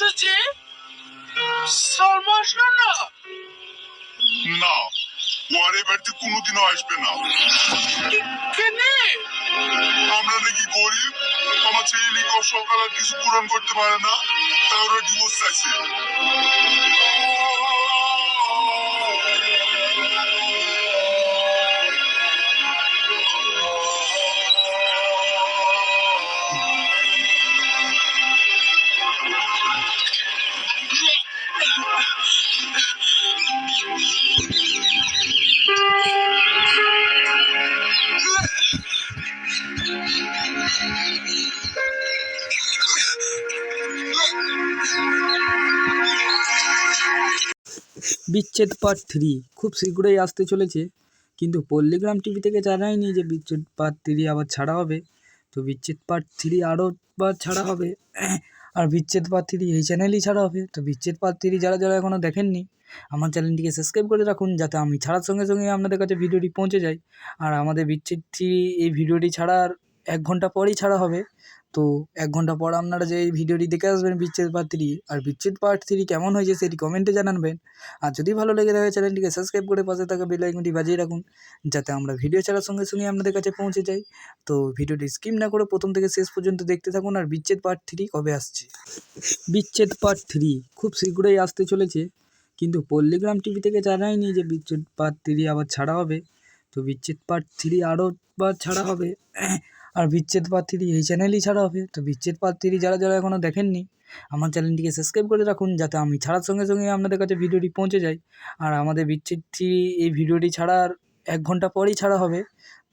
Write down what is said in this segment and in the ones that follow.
এসেছে? না না? ও আর এ বাড়িতে কোনোদিনও আসবে না। কেনে আমরা নাকি গরিব আমার ছেলে নাকি সকালে কিছু পূরণ করতে পারে না তাই ওরা ডিভোর্স চাইছে। বিচ্ছেদ পার্ট থ্রি খুব শীঘ্রই আসতে চলেছে। কিন্তু পল্লীগ্রাম টিভি থেকে জানায়নি যে বিচ্ছেদ পার্ট থ্রি আবার ছাড়া হবে। তো বিচ্ছেদ পার্ট থ্রি আরও বার ছাড়া হবে। আর বিচ্ছেদ পার্ট থ্রি এই চ্যানেলেই ছাড়া হবে। তো বিচ্ছেদ পার্ট থ্রি যারা যারা এখনও দেখেননি, আমার চ্যানেলটিকে সাবস্ক্রাইব করে রাখুন যাতে আমি ছাড়ার সঙ্গে সঙ্গে আপনাদের কাছে ভিডিওটি পৌঁছে যায়। আর আমাদের বিচ্ছেদ থ্রি এই ভিডিওটি ছাড়ার এক ঘণ্টা পরেই ছাড়া হবে। তো এক ঘণ্টা পর আপনারা যে এই ভিডিওটি দেখে আসবেন বিচ্ছেদ পার্ট থ্রি আর বিচ্ছেদ পার্ট থ্রি কেমন হয়েছে সেটি কমেন্টে জানাবেন। আর যদি ভালো লেগে থাকে চ্যানেলটিকে সাবস্ক্রাইব করে পাশে থাকা বেল আইকনটি বাজিয়ে রাখুন, যাতে আমরা ভিডিও ছাড়ার সঙ্গে সঙ্গে আপনাদের কাছে পৌঁছে যাই। তো ভিডিওটি স্কিপ না করে প্রথম থেকে শেষ পর্যন্ত দেখতে থাকুন, আর বিচ্ছেদ পার্ট থ্রি কবে আসছে? বিচ্ছেদ পার্ট থ্রি খুব শীঘ্রই আসতে চলেছে, কিন্তু পল্লীগ্রাম টিভি থেকে জানায়নি যে বিচ্ছেদ পার্ট থ্রি আবার ছাড়া হবে। তো বিচ্ছেদ পার্ট থ্রি আরও বার ছাড়া হবে। আর বিচ্ছেদ পাত্রী এই চ্যানেলই ছাড়া হবে। তো বিচ্ছেদ পাত্রী যারা যারা এখনও দেখেননি, আমার চ্যানেলটিকে সাবস্ক্রাইব করে রাখুন যাতে আমি ছাড়ার সঙ্গে সঙ্গে আপনাদের কাছে ভিডিওটি পৌঁছে যায়। আর আমাদের বিচ্ছেদ এই ভিডিওটি ছাড়ার এক ঘণ্টা পরেই ছাড়া হবে।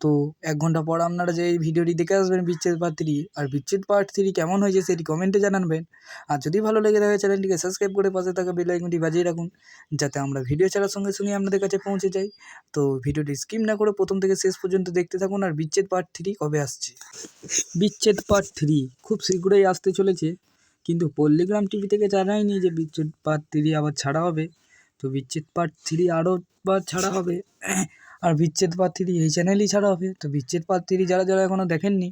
তো এক ঘণ্টা পর আপনারা যে এই ভিডিওটি দেখে আসবেন বিচ্ছেদ পার্ট থ্রি আর বিচ্ছেদ পার্ট থ্রি কেমন হয়েছে সেটি কমেন্টে জানাবেন। আর যদি ভালো লেগে থাকে চ্যানেলটিকে সাবস্ক্রাইব করে পাশে থাকা বেল আইকনটি বাজিয়ে রাখুন, যাতে আমরা ভিডিও ছাড়ার সঙ্গে সঙ্গে আপনাদের কাছে পৌঁছে যাই। তো ভিডিওটি স্কিপ না করে প্রথম থেকে শেষ পর্যন্ত দেখতে থাকুন, আর বিচ্ছেদ পার্ট থ্রি কবে আসছে? বিচ্ছেদ পার্ট থ্রি খুব শীঘ্রই আসতে চলেছে, কিন্তু পল্লীগ্রাম টিভি থেকে জানায়নি যে বিচ্ছেদ পার্ট থ্রি আবার ছাড়া হবে। তো বিচ্ছেদ পার্ট থ্রি আরও বার ছাড়া হবে। আর বিচ্ছেদ পাত্রী এই চ্যানেলই ছাড়া হবে। তো বিচ্ছেদ পাত্রী যারা যারা এখনও দেখেননি,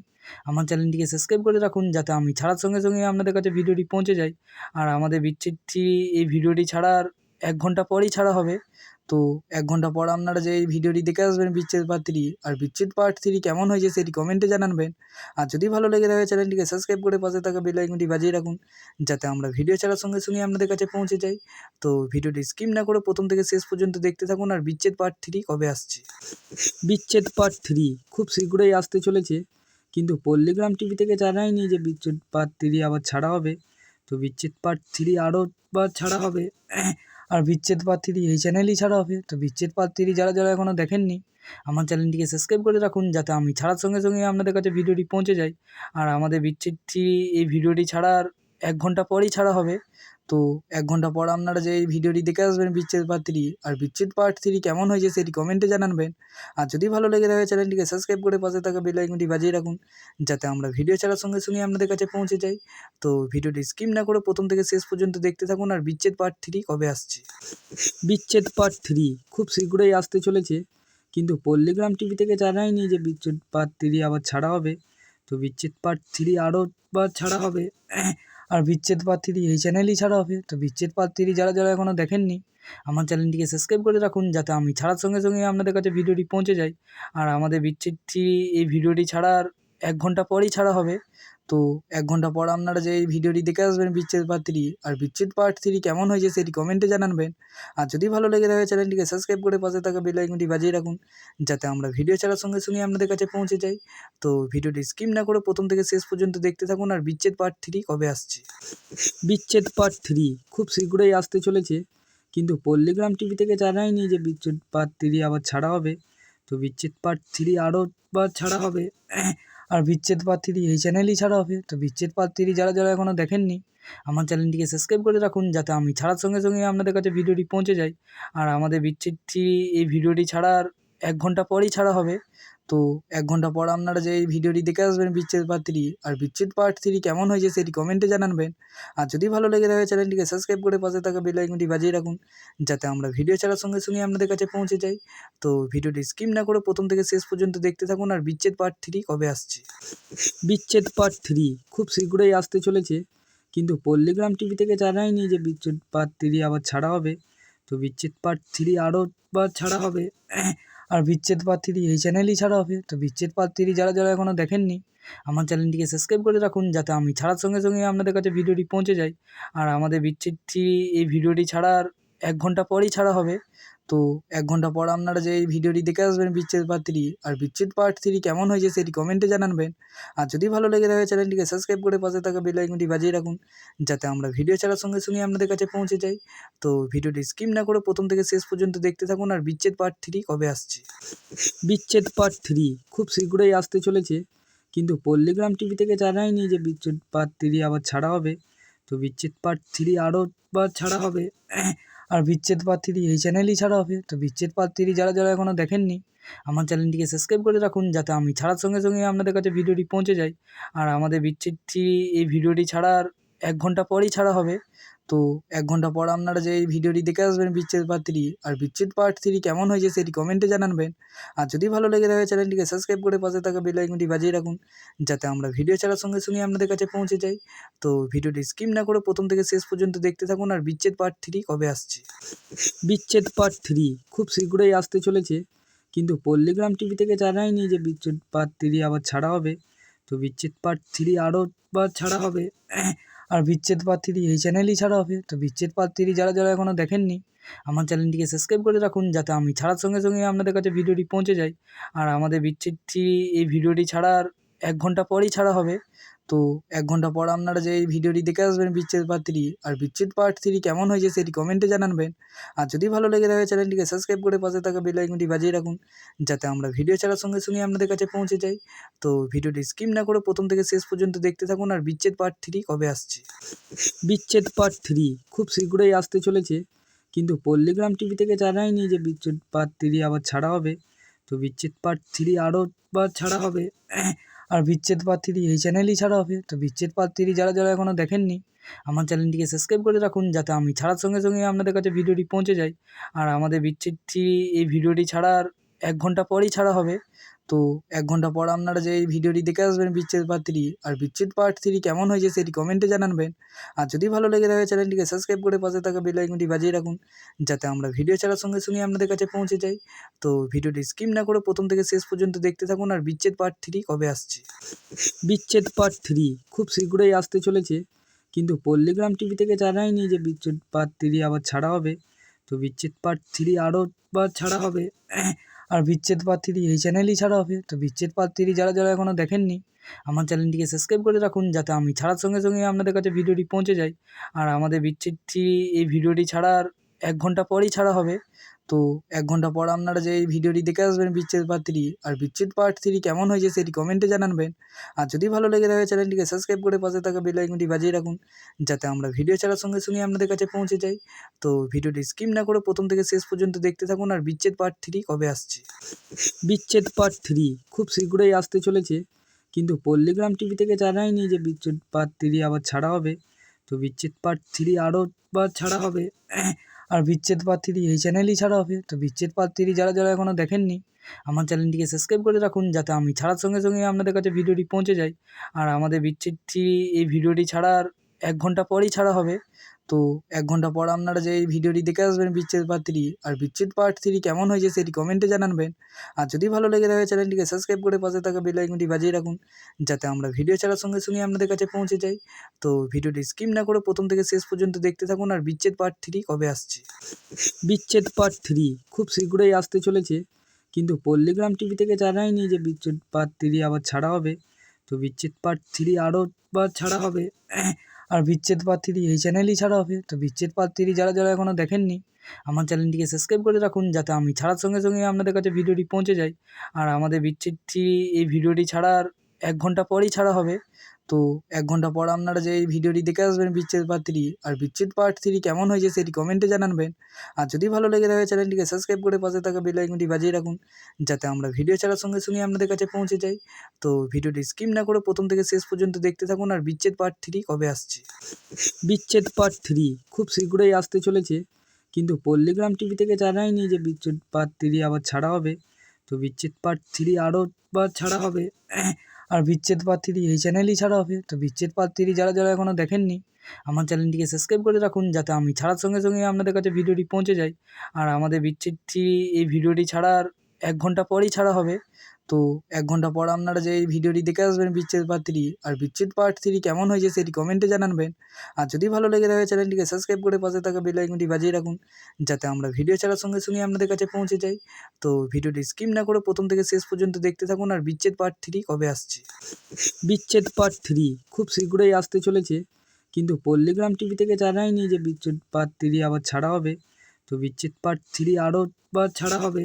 আমার চ্যানেলটিকে সাবস্ক্রাইব করে রাখুন যাতে আমি ছাড়ার সঙ্গে সঙ্গে আপনাদের কাছে ভিডিওটি পৌঁছে যায়। আর আমাদের বিচ্ছেদ থ্রি এই ভিডিওটি ছাড়ার এক ঘণ্টা পরেই ছাড়া হবে। তো এক ঘণ্টা পর আপনারা যে এই ভিডিওটি দেখে আসবেন বিচ্ছেদ পার্ট থ্রি আর বিচ্ছেদ পার্ট থ্রি কেমন হয়েছে সেটি কমেন্টে জানাবেন। আর যদি ভালো লেগে থাকে চ্যানেলটিকে সাবস্ক্রাইব করে পাশে থাকা বেল আইকনটি বাজিয়ে রাখুন, যাতে আমরা ভিডিও ছাড়ার সঙ্গে সঙ্গে আপনাদের কাছে পৌঁছে যাই। তো ভিডিওটি স্কিপ না করে প্রথম থেকে শেষ পর্যন্ত দেখতে থাকুন আর বিচ্ছেদ পার্ট থ্রি কবে আসছে। বিচ্ছেদ পার্ট থ্রি খুব শীঘ্রই আসতে চলেছে, কিন্তু পল্লীগ্রাম টিভি থেকে জানায়নি যে বিচ্ছেদ পার্ট থ্রি আবার ছাড়া হবে। তো বিচ্ছেদ পার্ট থ্রি আরও বার ছাড়া হবে। আর বিচ্ছেদ পাত্রী এই চ্যানেলই ছাড়া হবে। তো বিচ্ছেদ পাত্রী যারা যারা এখনও দেখেননি, আমার চ্যানেলটিকে সাবস্ক্রাইব করে রাখুন যাতে আমি ছাড়ার সঙ্গে সঙ্গে আপনাদের কাছে ভিডিওটি পৌঁছে যায়। আর আমাদের বিচ্ছেদ থ্রি এই ভিডিওটি ছাড়ার এক ঘণ্টা পরেই ছাড়া হবে। তো এক ঘণ্টা পর আপনারা যে এই ভিডিওটি দেখে আসবেন বিচ্ছেদ পার্ট থ্রি আর বিচ্ছেদ পার্ট থ্রি কেমন হয়েছে সেটি কমেন্টে জানাবেন। আর যদি ভালো লেগে থাকে চ্যানেলটিকে সাবস্ক্রাইব করে পাশে থাকা বেল আইকনটি বাজিয়ে রাখুন, যাতে আমরা ভিডিও ছাড়ার সঙ্গে সঙ্গে আপনাদের কাছে পৌঁছে যাই। তো ভিডিওটি স্কিপ না করে প্রথম থেকে শেষ পর্যন্ত দেখতে থাকুন আর বিচ্ছেদ পার্ট থ্রি কবে আসছে। বিচ্ছেদ পার্ট থ্রি খুব শীঘ্রই আসতে চলেছে, কিন্তু পল্লীগ্রাম টিভি থেকে জানায়নি যে বিচ্ছেদ পার্ট থ্রি আবার ছাড়া হবে। তো বিচ্ছেদ পার্ট থ্রি আরও বার ছাড়া হবে। আর বিচ্ছেদ পাত্রী এই চ্যানেলই ছাড়া হবে। তো বিচ্ছেদ পাত্রী যারা যারা এখনও দেখেননি, আমার চ্যানেলটিকে সাবস্ক্রাইব করে রাখুন যাতে আমি ছাড়ার সঙ্গে সঙ্গে আপনাদের কাছে ভিডিওটি পৌঁছে যায় আর আমাদের বিচ্ছেদ থ্রি এই ভিডিওটি ছাড়ার এক ঘণ্টা পরেই ছাড়া হবে। তো এক ঘণ্টা পর আপনারা যে এই ভিডিওটি দেখে আসবেন বিচ্ছেদ পার্ট থ্রি আর বিচ্ছেদ পার্ট থ্রি কেমন হয়েছে সেটি কমেন্টে জানাবেন। আর যদি ভালো লেগে থাকে চ্যানেলটিকে সাবস্ক্রাইব করে পাশে থাকা বেল আইকনটি বাজিয়ে রাখুন, যাতে আমরা ভিডিও ছাড়ার সঙ্গে সঙ্গে আপনাদের কাছে পৌঁছে যাই। তো ভিডিওটি স্কিপ না করে প্রথম থেকে শেষ পর্যন্ত দেখতে থাকুন, আর বিচ্ছেদ পার্ট থ্রি কবে আসছে? বিচ্ছেদ পার্ট থ্রি খুব শীঘ্রই আসতে চলেছে, কিন্তু পল্লীগ্রাম টিভি থেকে জানায়নি যে বিচ্ছেদ পার্ট থ্রি আবার ছাড়া হবে। তো বিচ্ছেদ পার্ট থ্রি আরও বার ছাড়া হবে। আর বিচ্ছেদ পাত্রী এই চ্যানেলই ছাড়া হবে। তো বিচ্ছেদ পাত্রী যারা যারা এখনও দেখেননি, আমার চ্যানেলটিকে সাবস্ক্রাইব করে রাখুন যাতে আমি ছাড়ার সঙ্গে সঙ্গে আপনাদের কাছে ভিডিওটি পৌঁছে যায় আর আমাদের বিচ্ছেদ থ্রি এই ভিডিওটি ছাড়ার এক ঘণ্টা পরেই ছাড়া হবে। তো এক ঘণ্টা পর আপনারা যে এই ভিডিওটি দেখে আসবেন বিচ্ছেদ পার্ট থ্রি আর বিচ্ছেদ পার্ট থ্রি কেমন হয়েছে সেটি কমেন্টে জানাবেন। আর যদি ভালো লেগে থাকে চ্যানেলটিকে সাবস্ক্রাইব করে পাশে থাকা বেল আইকনটি বাজিয়ে রাখুন, যাতে আমরা ভিডিও ছাড়ার সঙ্গে সঙ্গে আপনাদের কাছে পৌঁছে যাই। তো ভিডিওটি স্কিপ না করে প্রথম থেকে শেষ পর্যন্ত দেখতে থাকুন আর বিচ্ছেদ পার্ট থ্রি কবে আসছে। বিচ্ছেদ পার্ট থ্রি খুব শীঘ্রই আসতে চলেছে, কিন্তু পল্লীগ্রাম টিভি থেকে জানায়নি যে বিচ্ছেদ পার্ট থ্রি আবার ছাড়া হবে। তো বিচ্ছেদ পার্ট থ্রি আরও বার ছাড়া হবে। আর বিচ্ছেদ পাত্রী এই চ্যানেলই ছাড়া হবে। তো বিচ্ছেদ পাত্রী যারা যারা এখনও দেখেননি, আমার চ্যানেলটিকে সাবস্ক্রাইব করে রাখুন যাতে আমি ছাড়ার সঙ্গে সঙ্গে আপনাদের কাছে ভিডিওটি পৌঁছে যায়। আর আমাদের বিচ্ছেদ থ্রি এই ভিডিওটি ছাড়ার এক ঘণ্টা পরেই ছাড়া হবে। তো এক ঘণ্টা পর আপনারা যে এই ভিডিওটি দেখে আসবেন বিচ্ছেদ পার্ট থ্রি আর বিচ্ছেদ পার্ট থ্রি কেমন হয়েছে সেটি কমেন্টে জানাবেন। আর যদি ভালো লেগে থাকে চ্যানেলটিকে সাবস্ক্রাইব করে পাশে থাকা বেল আইকনটি বাজিয়ে রাখুন, যাতে আমরা ভিডিও ছাড়ার সঙ্গে সঙ্গে আপনাদের কাছে পৌঁছে যাই। তো ভিডিওটি স্কিপ না করে প্রথম থেকে শেষ পর্যন্ত দেখতে থাকুন আর বিচ্ছেদ পার্ট থ্রি কবে আসছে। বিচ্ছেদ পার্ট থ্রি খুব শীঘ্রই আসতে চলেছে, কিন্তু পল্লীগ্রাম টিভি থেকে জানায়নি যে বিচ্ছেদ পার্ট থ্রি আবার ছাড়া হবে। তো বিচ্ছেদ পার্ট থ্রি আরও বার ছাড়া হবে। আর বিচ্ছেদ পাত্রী এই চ্যানেলই ছাড়া হবে। তো বিচ্ছেদ পাত্রী যারা যারা এখনও দেখেননি, আমার চ্যানেলটিকে সাবস্ক্রাইব করে রাখুন যাতে আমি ছাড়ার সঙ্গে সঙ্গে আপনাদের কাছে ভিডিওটি পৌঁছে যায় আর আমাদের বিচ্ছেদ থ্রি এই ভিডিওটি ছাড়ার এক ঘণ্টা পরেই ছাড়া হবে। তো এক ঘণ্টা পর আপনারা যে এই ভিডিওটি দেখে আসবেন বিচ্ছেদ পার্ট থ্রি আর বিচ্ছেদ পার্ট থ্রি কেমন হয়েছে সেটি কমেন্টে জানাবেন। আর যদি ভালো লেগে থাকে চ্যানেলটিকে সাবস্ক্রাইব করে পাশে থাকা বেল আইকনটি বাজিয়ে রাখুন, যাতে আমরা ভিডিও ছাড়ার সঙ্গে সঙ্গে আপনাদের কাছে পৌঁছে যাই। তো ভিডিওটি স্কিপ না করে প্রথম থেকে শেষ পর্যন্ত দেখতে থাকুন, আর বিচ্ছেদ পার্ট থ্রি কবে আসছে? বিচ্ছেদ পার্ট থ্রি খুব শীঘ্রই আসতে চলেছে, কিন্তু পল্লীগ্রাম টিভি থেকে জানায়নি যে বিচ্ছেদ পার্ট থ্রি আবার ছাড়া হবে। তো বিচ্ছেদ পার্ট থ্রি আরও বা ছাড়া হবে। আর বিচ্ছেদ পাত্রী এই চ্যানেলই ছাড়া হবে। তো বিচ্ছেদ পাত্রী যারা যারা এখনও দেখেননি, আমার চ্যানেলটিকে সাবস্ক্রাইব করে রাখুন যাতে আমি ছাড়ার সঙ্গে সঙ্গে আপনাদের কাছে ভিডিওটি পৌঁছে যায় আর আমাদের বিচ্ছেদ থ্রি এই ভিডিওটি ছাড়ার এক ঘণ্টা পরেই ছাড়া হবে। তো এক ঘণ্টা পর আপনারা যে এই ভিডিওটি দেখে আসবেন বিচ্ছেদ পার্ট থ্রি আর বিচ্ছেদ পার্ট থ্রি কেমন হয়েছে সেটি কমেন্টে জানাবেন। আর যদি ভালো লেগে থাকে চ্যানেলটিকে সাবস্ক্রাইব করে পাশে থাকা বেল আইকনটি বাজিয়ে রাখুন, যাতে আমরা ভিডিও ছাড়ার সঙ্গে সঙ্গে আপনাদের কাছে পৌঁছে যাই। তো ভিডিওটি স্কিপ না করে প্রথম থেকে শেষ পর্যন্ত দেখতে থাকুন আর বিচ্ছেদ পার্ট থ্রি কবে আসছে। বিচ্ছেদ পার্ট থ্রি খুব শীঘ্রই আসতে চলেছে, কিন্তু পল্লীগ্রাম টিভি থেকে জানায়নি যে বিচ্ছেদ পার্ট থ্রি আবার ছাড়া হবে। তো বিচ্ছেদ পার্ট থ্রি আরও বার ছাড়া হবে। আর বিচ্ছেদ পাত্রী এই চ্যানেলই ছাড়া হবে। তো বিচ্ছেদ পাত্রী যারা যারা এখনও দেখেননি, আমার চ্যানেলটিকে সাবস্ক্রাইব করে রাখুন যাতে আমি ছাড়ার সঙ্গে সঙ্গে আপনাদের কাছে ভিডিওটি পৌঁছে যায়। আর আমাদের বিচ্ছেদ এই ভিডিওটি ছাড়ার এক ঘণ্টা পরেই ছাড়া হবে। তো এক ঘণ্টা পর আপনারা যে এই ভিডিওটি দেখে আসবেন বিচ্ছেদ পার্ট থ্রি আর বিচ্ছেদ পার্ট থ্রি কেমন হয়েছে সেটি কমেন্টে জানাবেন। আর যদি ভালো লেগে থাকে চ্যানেলটিকে সাবস্ক্রাইব করে পাশে থাকা বেল আইকনটি বাজিয়ে রাখুন, যাতে আমরা ভিডিও ছাড়ার সঙ্গে সঙ্গে আপনাদের কাছে পৌঁছে যাই। তো ভিডিওটি স্কিপ না করে প্রথম থেকে শেষ পর্যন্ত দেখতে থাকুন আর বিচ্ছেদ পার্ট থ্রি কবে আসছে। বিচ্ছেদ পার্ট থ্রি খুব শীঘ্রই আসতে চলেছে, কিন্তু পল্লীগ্রাম টিভি থেকে জানায়নি যে বিচ্ছেদ পার্ট থ্রি আবার ছাড়া হবে। তো বিচ্ছেদ পার্ট থ্রি আরও বার ছাড়া হবে। আর বিচ্ছেদ পাত্রী এই চ্যানেলই ছাড়া হবে। তো বিচ্ছেদ পাত্রী যারা যারা এখনও দেখেননি, আমার চ্যানেলটিকে সাবস্ক্রাইব করে রাখুন যাতে আমি ছাড়ার সঙ্গে সঙ্গে আপনাদের কাছে ভিডিওটি পৌঁছে যায়। আর আমাদের বিচ্ছেদ থ্রি এই ভিডিওটি ছাড়ার এক ঘণ্টা পরেই ছাড়া হবে। তো এক ঘণ্টা পর আপনারা যে এই ভিডিওটি দেখে আসবেন বিচ্ছেদ পার্ট থ্রি আর বিচ্ছেদ পার্ট থ্রি কেমন হয়েছে সেটি কমেন্টে জানাবেন। আর যদি ভালো লেগে থাকে চ্যানেলটিকে সাবস্ক্রাইব করে পাশে থাকা বেল আইকনটি বাজিয়ে রাখুন, যাতে আমরা ভিডিও ছাড়ার সঙ্গে সঙ্গে আপনাদের কাছে পৌঁছে যাই। তো ভিডিওটি স্কিপ না করে প্রথম থেকে শেষ পর্যন্ত দেখতে থাকুন আর বিচ্ছেদ পার্ট থ্রি কবে আসছে। বিচ্ছেদ পার্ট থ্রি খুব শীঘ্রই আসতে চলেছে, কিন্তু পল্লীগ্রাম টিভি থেকে জানায়নি যে বিচ্ছেদ পার্ট থ্রি আবার ছাড়া হবে। তো বিচ্ছেদ পার্ট থ্রি আরও বার ছাড়া হবে। আর বিচ্ছেদ পাত্রী এই চ্যানেলই ছাড়া হবে। তো বিচ্ছেদ পাত্রী যারা যারা এখনও দেখেননি, আমার চ্যানেলটিকে সাবস্ক্রাইব করে রাখুন যাতে আমি ছাড়ার সঙ্গে সঙ্গে আপনাদের কাছে ভিডিওটি পৌঁছে যায়। আর আমাদের বিচ্ছেদ এই ভিডিওটি ছাড়ার এক ঘণ্টা পরেই ছাড়া হবে। তো এক ঘণ্টা পর আপনারা যে এই ভিডিওটি দেখে আসবেন বিচ্ছেদ পার্ট থ্রি আর বিচ্ছেদ পার্ট থ্রি কেমন হয়েছে সেটি কমেন্টে জানাবেন। আর যদি ভালো লেগে থাকে চ্যানেলটিকে সাবস্ক্রাইব করে পাশে থাকা বেল আইকনটি বাজিয়ে রাখুন, যাতে আমরা ভিডিও ছাড়ার সঙ্গে সঙ্গে আপনাদের কাছে পৌঁছে যাই। তো ভিডিওটি স্কিপ না করে প্রথম থেকে শেষ পর্যন্ত দেখতে থাকুন আর বিচ্ছেদ পার্ট থ্রি কবে আসছে। বিচ্ছেদ পার্ট থ্রি খুব শীঘ্রই আসতে চলেছে, কিন্তু পল্লীগ্রাম টিভি থেকে জানায়নি যে বিচ্ছেদ পার্ট থ্রি আবার ছাড়া হবে। তো বিচ্ছেদ পার্ট থ্রি আরও বা ছাড়া হবে। আর বিচ্ছেদ পাত্রী এই চ্যানেলই ছাড়া হবে। তো বিচ্ছেদ পাত্রী যারা যারা এখনও দেখেননি, আমার চ্যানেলটিকে সাবস্ক্রাইব করে রাখুন যাতে আমি ছাড়ার সঙ্গে সঙ্গে আপনাদের কাছে ভিডিওটি পৌঁছে যায়। আর আমাদের বিচ্ছেদ থ্রি এই ভিডিওটি ছাড়ার এক ঘণ্টা পরেই ছাড়া হবে। তো এক ঘণ্টা পর আপনারা যে এই ভিডিওটি দেখে আসবেন বিচ্ছেদ পার্ট থ্রি আর বিচ্ছেদ পার্ট থ্রি কেমন হয়েছে সেটি কমেন্টে জানাবেন। আর যদি ভালো লেগে থাকে চ্যানেলটিকে সাবস্ক্রাইব করে পাশে থাকা বেল আইকনটি বাজিয়ে রাখুন, যাতে আমরা ভিডিও ছাড়ার সঙ্গে সঙ্গে আপনাদের কাছে পৌঁছে যাই। তো ভিডিওটি স্কিপ না করে প্রথম থেকে শেষ পর্যন্ত দেখতে থাকুন আর বিচ্ছেদ পার্ট থ্রি কবে আসছে। বিচ্ছেদ পার্ট থ্রি খুব শীঘ্রই আসতে চলেছে, কিন্তু পল্লীগ্রাম টিভি থেকে জানায়নি যে বিচ্ছেদ পার্ট থ্রি আবার ছাড়া হবে। তো বিচ্ছেদ পার্ট থ্রি আরও বা ছাড়া হবে। আর বিচ্ছেদ পাত্রী এই চ্যানেলই ছাড়া হবে। তো বিচ্ছেদ পাত্রী যারা যারা এখনও দেখেননি, আমার চ্যানেলটিকে সাবস্ক্রাইব করে রাখুন যাতে আমি ছাড়ার সঙ্গে সঙ্গে আপনাদের কাছে ভিডিওটি পৌঁছে যায়। আর আমাদের বিচ্ছেদ থ্রি এই ভিডিওটি ছাড়ার এক ঘণ্টা পরেই ছাড়া হবে। তো এক ঘণ্টা পর আপনারা যে এই ভিডিওটি দেখে আসবেন বিচ্ছেদ পার্ট থ্রি আর বিচ্ছেদ পার্ট থ্রি কেমন হয়েছে সেটি কমেন্টে জানাবেন। আর যদি ভালো লেগে থাকে চ্যানেলটিকে সাবস্ক্রাইব করে পাশে থাকা বেল আইকনটি বাজিয়ে রাখুন, যাতে আমরা ভিডিও ছাড়ার সঙ্গে সঙ্গে আপনাদের কাছে পৌঁছে যাই। তো ভিডিওটি স্কিপ না করে প্রথম থেকে শেষ পর্যন্ত দেখতে থাকুন আর বিচ্ছেদ পার্ট থ্রি কবে আসছে। বিচ্ছেদ পার্ট থ্রি খুব শীঘ্রই আসতে চলেছে, কিন্তু পল্লীগ্রাম টিভি থেকে জানায়নি যে বিচ্ছেদ পার্ট থ্রি আবার ছাড়া হবে। তো বিচ্ছেদ পার্ট থ্রি আরও বার ছাড়া হবে।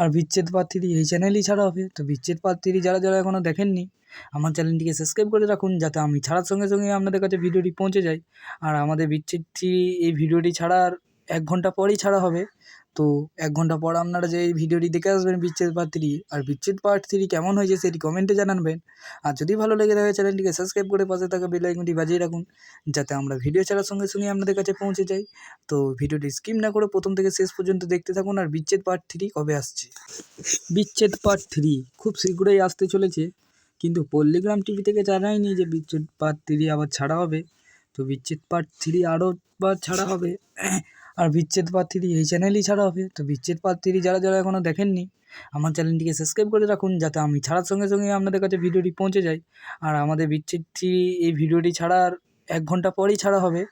আর বিচ্ছেদ পাত্রী এই চ্যানেলই ছাড়া হবে। তো বিচ্ছেদ পাত্রী যারা যারা এখনও দেখেননি, আমার চ্যানেলটিকে সাবস্ক্রাইব করে রাখুন যাতে আমি ছাড়ার সঙ্গে সঙ্গে আপনাদের কাছে ভিডিওটি পৌঁছে যায়। আর আমাদের বিচ্ছেদটি, এই ভিডিওটি ছাড়ার এক ঘণ্টা পরেই ছাড়া হবে। তো এক ঘণ্টা পর আপনারা যে এই ভিডিওটি দেখে আসবেন বিচ্ছেদ পার্ট থ্রি আর বিচ্ছেদ পার্ট থ্রি কেমন হয়েছে সেটি কমেন্টে জানাবেন। আর যদি ভালো লেগে থাকে চ্যানেলটিকে সাবস্ক্রাইব করে পাশে থাকা বেল আইকনটি বাজিয়ে রাখুন, যাতে আমরা ভিডিও ছাড়ার সঙ্গে সঙ্গে আপনাদের কাছে পৌঁছে যাই। তো ভিডিওটি স্কিপ না করে প্রথম থেকে শেষ পর্যন্ত দেখতে থাকুন আর বিচ্ছেদ পার্ট থ্রি কবে আসছে। বিচ্ছেদ পার্ট থ্রি খুব শীঘ্রই আসতে চলেছে, কিন্তু পল্লীগ্রাম টিভি থেকে জানায়নি যে বিচ্ছেদ পার্ট থ্রি আবার ছাড়া হবে। তো বিচ্ছেদ পার্ট থ্রি আরও বার ছাড়া হবে। আর বিচ্ছেদ পাত্রী এই চ্যানেলই ছাড়া হবে। তো বিচ্ছেদ পাত্রী যারা যারা এখনও দেখেননি, আমার চ্যানেলটিকে সাবস্ক্রাইব করে রাখুন যাতে আমি ছাড়ার সঙ্গে সঙ্গে আপনাদের কাছে ভিডিওটি পৌঁছে যায়। আর আমাদের বিচ্ছেদ থ্রি এই ভিডিওটি ছাড়ার এক ঘণ্টা পরেই ছাড়া হবে।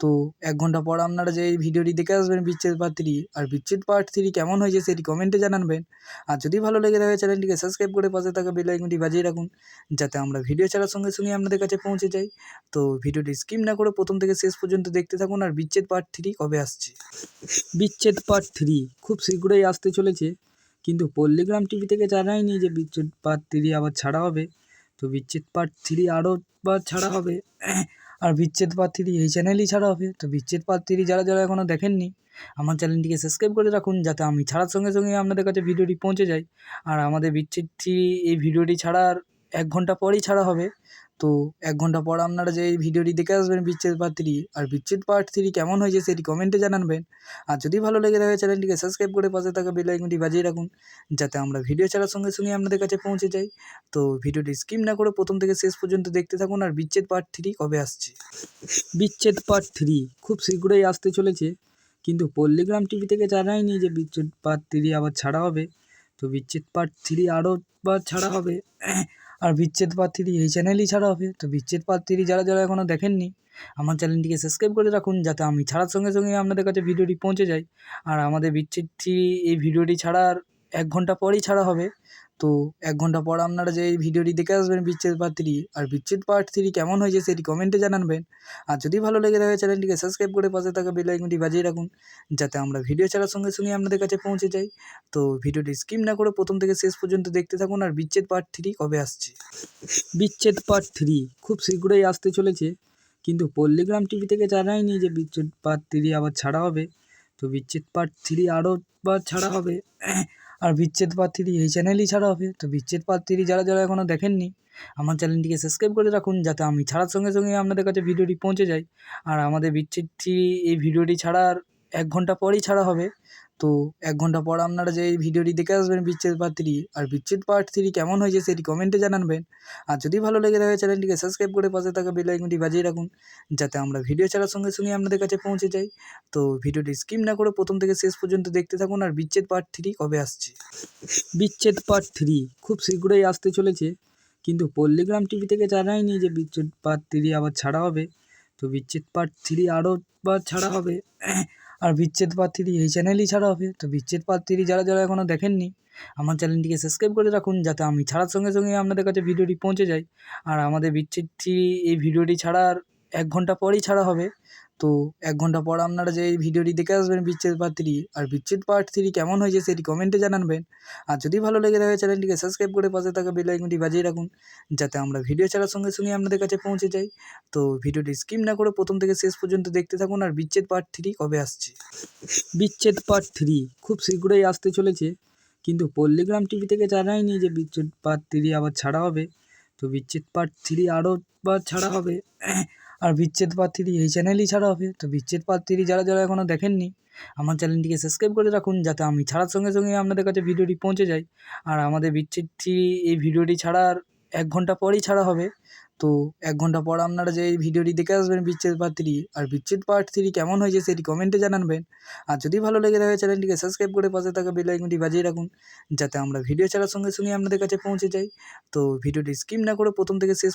তো এক ঘণ্টা পর আপনারা যে এই ভিডিওটি দেখে আসবেন বিচ্ছেদ পার্ট থ্রি আর বিচ্ছেদ পার্ট থ্রি কেমন হয়েছে সেটি কমেন্টে জানাবেন। আর যদি ভালো লেগে থাকে চ্যানেলটিকে সাবস্ক্রাইব করে পাশে থাকা বেল আইকনটি বাজিয়ে রাখুন, যাতে আমরা ভিডিও ছাড়ার সঙ্গে সঙ্গে আপনাদের কাছে পৌঁছে যাই। তো ভিডিওটি স্কিপ না করে প্রথম থেকে শেষ পর্যন্ত দেখতে থাকুন আর বিচ্ছেদ পার্ট থ্রি কবে আসছে। বিচ্ছেদ পার্ট থ্রি খুব শীঘ্রই আসতে চলেছে, কিন্তু পল্লীগ্রাম টিভি থেকে জানায়নি যে বিচ্ছেদ পার্ট থ্রি আবার ছাড়া হবে। তো বিচ্ছেদ পার্ট থ্রি আরও বার ছাড়া হবে। আর বিচ্ছেদ পাত্রী এই চ্যানেলই ছাড়া হবে। তো বিচ্ছেদ পাত্রী যারা যারা এখনও দেখেননি, আমার চ্যানেলটিকে সাবস্ক্রাইব করে রাখুন যাতে আমি ছাড়ার সঙ্গে সঙ্গে আপনাদের কাছে ভিডিওটি পৌঁছে যায় আর আমাদের বিচ্ছেদ থ্রি এই ভিডিওটি ছাড়ার এক ঘণ্টা পরেই ছাড়া হবে। তো এক ঘণ্টা পর আপনারা যে এই ভিডিওটি দেখে আসবেন বিচ্ছেদ পার্ট থ্রি আর বিচ্ছেদ পার্ট থ্রি কেমন হয়েছে সেটি কমেন্টে জানাবেন। আর যদি ভালো লেগে থাকে চ্যানেলটিকে সাবস্ক্রাইব করে পাশে থাকা বেল আইকনটি বাজিয়ে রাখুন, যাতে আমরা ভিডিও ছাড়ার সঙ্গে সঙ্গে আপনাদের কাছে পৌঁছে যাই। তো ভিডিওটি স্কিপ না করে প্রথম থেকে শেষ পর্যন্ত দেখতে থাকুন আর বিচ্ছেদ পার্ট থ্রি কবে আসছে। বিচ্ছেদ পার্ট থ্রি খুব শীঘ্রই আসতে চলেছে, কিন্তু পল্লীগ্রাম টিভি থেকে জানায়নি যে বিচ্ছেদ পার্ট থ্রি আবার ছাড়া হবে। তো বিচ্ছেদ পার্ট থ্রি আরও বার ছাড়া হবে। আর বিচ্ছেদ পাত্রী এই চ্যানেলই ছাড়া হবে। তো বিচ্ছেদ পাত্রী যারা যারা এখনও দেখেননি, আমার চ্যানেলটিকে সাবস্ক্রাইব করে রাখুন যাতে আমি ছাড়ার সঙ্গে সঙ্গে আপনাদের কাছে ভিডিওটি পৌঁছে যায়। আর আমাদের বিচ্ছেদটি, এই ভিডিওটি ছাড়ার এক ঘণ্টা পরেই ছাড়া হবে। তো এক ঘণ্টা পর আপনারা যে এই ভিডিওটি দেখে আসবেন বিচ্ছেদ পার্ট থ্রি আর বিচ্ছেদ পার্ট থ্রি কেমন হয়েছে সেটি কমেন্টে জানাবেন। আর যদি ভালো লেগে থাকে চ্যানেলটিকে সাবস্ক্রাইব করে পাশে থাকা বেল আইকনটি বাজিয়ে রাখুন, যাতে আমরা ভিডিও ছাড়ার সঙ্গে সঙ্গে আপনাদের কাছে পৌঁছে যাই। তো ভিডিওটি স্কিপ না করে প্রথম থেকে শেষ পর্যন্ত দেখতে থাকুন আর বিচ্ছেদ পার্ট থ্রি কবে আসছে। বিচ্ছেদ পার্ট থ্রি খুব শীঘ্রই আসতে চলেছে, কিন্তু পল্লীগ্রাম টিভি থেকে জানায়নি যে বিচ্ছেদ পার্ট থ্রি আবার ছাড়া হবে। তো বিচ্ছেদ পার্ট থ্রি আরও বার ছাড়া হবে। আর বিচ্ছেদ পাত্রী এই চ্যানেলই ছাড়া হবে। তো বিচ্ছেদ পাত্রী যারা যারা এখনও দেখেননি, আমার চ্যানেলটিকে সাবস্ক্রাইব করে রাখুন যাতে আমি ছাড়ার সঙ্গে সঙ্গে আপনাদের কাছে ভিডিওটি পৌঁছে যায় আর আমাদের বিচ্ছেদ থ্রি এই ভিডিওটি ছাড়ার এক ঘণ্টা পরেই ছাড়া হবে। তো এক ঘণ্টা পর আপনারা যে এই ভিডিওটি দেখে আসবেন বিচ্ছেদ পার্ট থ্রি আর বিচ্ছেদ পার্ট থ্রি কেমন হয়েছে সেটি কমেন্টে জানাবেন। আর যদি ভালো লেগে থাকে চ্যানেলটিকে সাবস্ক্রাইব করে পাশে থাকা বেল আইকনটি বাজিয়ে রাখুন, যাতে আমরা ভিডিও ছাড়ার সঙ্গে সঙ্গে আপনাদের কাছে পৌঁছে যাই। তো ভিডিওটি স্কিপ না করে প্রথম থেকে শেষ পর্যন্ত দেখতে থাকুন আর বিচ্ছেদ পার্ট থ্রি কবে আসছে। বিচ্ছেদ পার্ট থ্রি খুব শীঘ্রই আসতে চলেছে, কিন্তু পল্লীগ্রাম টিভি থেকে জানায়নি যে বিচ্ছেদ পার্ট থ্রি আবার ছাড়া হবে। তো বিচ্ছেদ পার্ট থ্রি আরও বার ছাড়া হবে। আর বিচ্ছেদ পাত্রী এই চ্যানেলই ছাড়া হবে। তো বিচ্ছেদ পাত্রী যারা যারা এখনও দেখেননি, আমার চ্যানেলটিকে সাবস্ক্রাইব করে রাখুন যাতে আমি ছাড়ার সঙ্গে সঙ্গে আপনাদের কাছে ভিডিওটি পৌঁছে যায়। আর আমাদের বিচ্ছেদ এই ভিডিওটি ছাড়ার এক ঘণ্টা পরেই ছাড়া হবে। তো এক ঘণ্টা পর আপনারা যে এই ভিডিওটি দেখে আসবেন বিচ্ছেদ পার্ট থ্রি আর বিচ্ছেদ পার্ট থ্রি কেমন হয়েছে সেটি কমেন্টে জানাবেন। আর যদি ভালো লেগে থাকে চ্যানেলটিকে সাবস্ক্রাইব করে পাশে থাকা বেল আইকনটি বাজিয়ে রাখুন, যাতে আমরা ভিডিও ছাড়ার সঙ্গে সঙ্গে আপনাদের কাছে পৌঁছে যাই। তো ভিডিওটি স্কিপ না করে প্রথম থেকে শেষ পর্যন্ত দেখতে থাকুন, আর বিচ্ছেদ পার্ট থ্রি কবে আসছে? বিচ্ছেদ পার্ট থ্রি খুব শীঘ্রই আসতে চলেছে, কিন্তু পল্লীগ্রাম টিভি থেকে জানায়নি যে বিচ্ছেদ পার্ট থ্রি আবার ছাড়া হবে। তো বিচ্ছেদ পার্ট থ্রি আরও বার ছাড়া হবে। আর বিচ্ছেদ থ্রি এই চ্যানেলই ছাড়া হবে। তো বিচ্ছেদ থ্রি যারা যারা এখনও দেখেননি, আমার চ্যানেলটিকে সাবস্ক্রাইব করে রাখুন যাতে আমি ছাড়ার সঙ্গে সঙ্গে আপনাদের কাছে ভিডিওটি পৌঁছে যায় আর আমাদের বিচ্ছেদ থ্রি এই ভিডিওটি ছাড়ার এক ঘণ্টা পরেই ছাড়া হবে। তো এক ঘণ্টা পর আপনারা যে এই ভিডিওটি দেখে আসবেন বিচ্ছেদ পার্ট থ্রি আর বিচ্ছেদ পার্ট থ্রি কেমন হয়েছে সেটি কমেন্টে জানাবেন। আর যদি ভালো লেগে থাকে চ্যানেলটিকে সাবস্ক্রাইব করে পাশে থাকা বেল আইকনটি বাজিয়ে রাখুন, যাতে আমরা ভিডিও ছাড়ার সঙ্গে সঙ্গে আপনাদের কাছে পৌঁছে যাই। তো ভিডিওটি স্কিপ না করে প্রথম থেকে শেষ